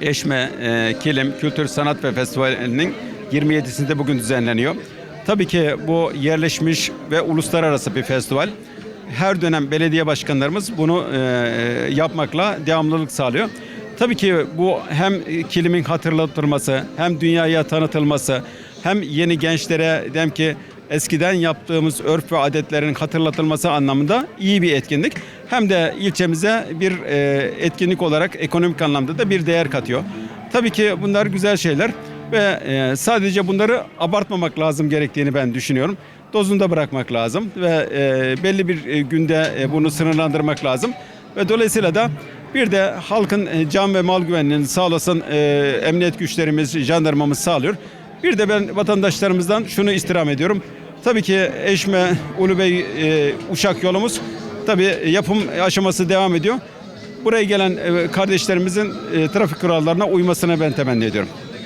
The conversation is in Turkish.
Eşme e, Kilim Kültür Sanat ve Festivali'nin 27'sinde bugün düzenleniyor. Tabii ki bu yerleşmiş ve uluslararası bir festival. Her dönem belediye başkanlarımız bunu e, yapmakla devamlılık sağlıyor. Tabii ki bu hem kilimin hatırlatılması, hem dünyaya tanıtılması, hem yeni gençlere dem ki eskiden yaptığımız örf ve adetlerin hatırlatılması anlamında iyi bir etkinlik. Hem de ilçemize bir e, etkinlik olarak ekonomik anlamda da bir değer katıyor. Tabii ki bunlar güzel şeyler ve e, sadece bunları abartmamak lazım gerektiğini ben düşünüyorum. Dozunda bırakmak lazım ve e, belli bir günde bunu sınırlandırmak lazım. Ve dolayısıyla da bir de halkın can ve mal güvenliğini sağlasın emniyet güçlerimiz, jandarmamız sağlıyor. Bir de ben vatandaşlarımızdan şunu istirham ediyorum. Tabii ki Eşme, Ulubey, e, Uşak yolumuz tabii yapım aşaması devam ediyor. Buraya gelen e, kardeşlerimizin e, trafik kurallarına uymasını ben temenni ediyorum.